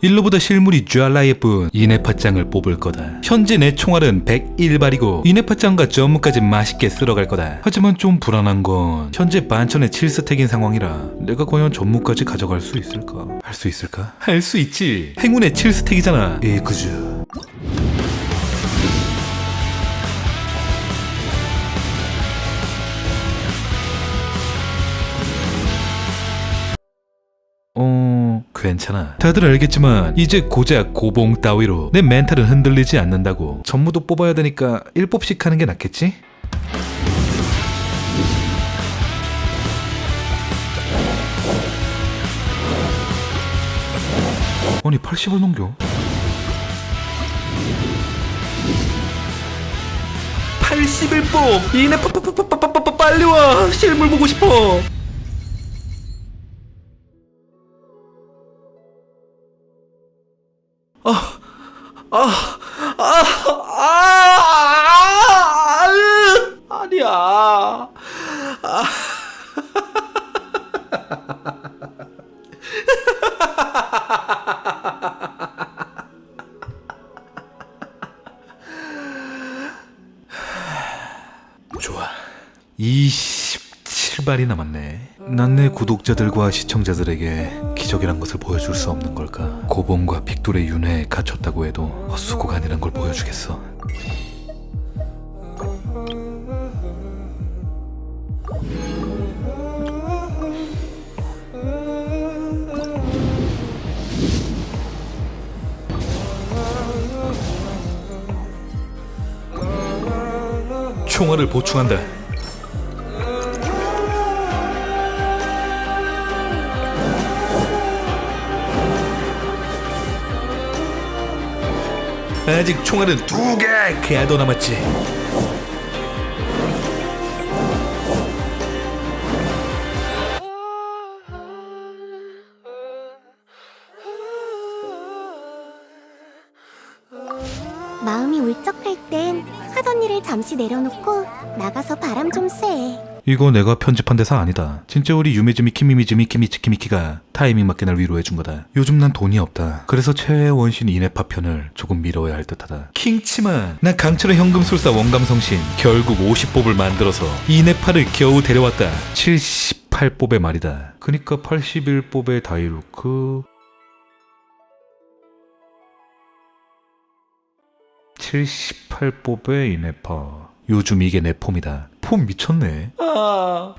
일로보다 실물이 쥐알라 예쁜 이네파짱을 뽑을 거다. 현재 내 총알은 101발이고 이네파짱과 점무까지 맛있게 쓸어갈 거다. 하지만 좀 불안한 건 현재 반천의 7스택인 상황이라 내가 과연 점무까지 가져갈 수 있을까? 할 수 있을까? 할 수 있지. 행운의 7스택이잖아. 예, 그죠. 괜찮아. 다들 알겠지만 이제 고작 고봉 따위로 내 멘탈은 흔들리지 않는다고. 전무도 뽑아야 되니까 1뽑씩 하는 게 낫겠지? 아니 80을 넘겨. 81뽑! 이내 빠빠빠빠빠빠 빨리 와! 실물 보고 싶어! 아, 으, 아니야. 좋아. 27발이 남았네. 난 내 구독자들과 시청자들에게 기적이란 것을 보여줄 수 없는 걸까? 고봉과 빅돌의 윤회에 갇혔다고 해도 헛수고가 아니란 걸 보여주겠어. 총알을 보충한다. 아직 총알은 두 개, 더 남았지. 마음이 울적할 땐 하던 일을 잠시 내려놓고 나가서 바람 좀 쐬. 이거 내가 편집한 대사 아니다. 진짜 우리 유미즈미 키미미즈미 키미치 키미키가 타이밍 맞게 날 위로해 준 거다. 요즘 난 돈이 없다. 그래서 최애 원신 이네파 편을 조금 미뤄야 할 듯하다. 킹치만 나 강철의 현금술사 원감성신 결국 50뽑을 만들어서 이네파를 겨우 데려왔다. 78뽑의 말이다. 그니까 81뽑의 다이루크 78뽑의 이네파. 요즘 이게 내 폼이다. 폼 미쳤네. 아.